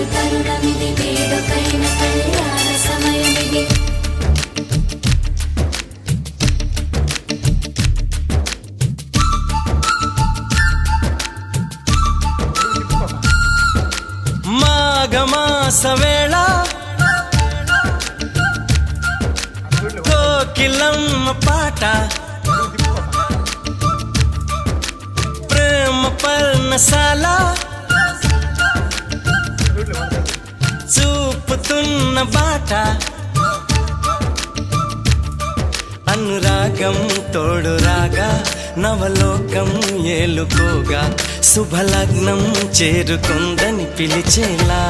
తరు తరుణమిది వేడుకైన కళ్యాణ సమయమిది. మాఘమాస కోకిలమ్మ పాట ప్రేమ పర్ణశాల చూపుతున్న బాట అనురాగం తోడు రాగా నవలోకం ఏలుకోగా శుభలగ్నం చేరుకుందని పిలిచేలా.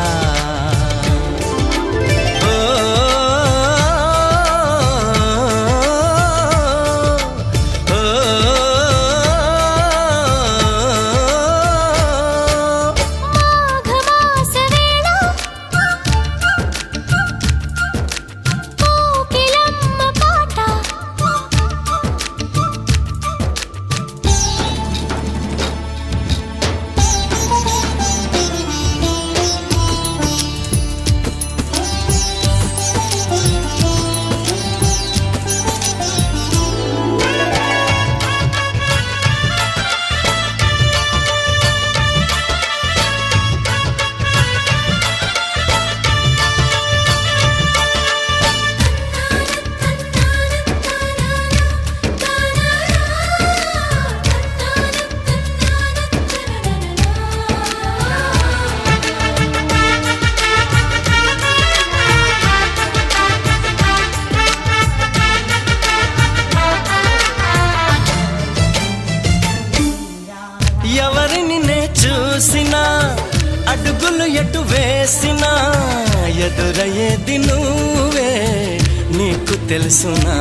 అడుగులు ఎటు వేసినా ఎదురయ్యేది నువ్వే నీకు తెలుసునా?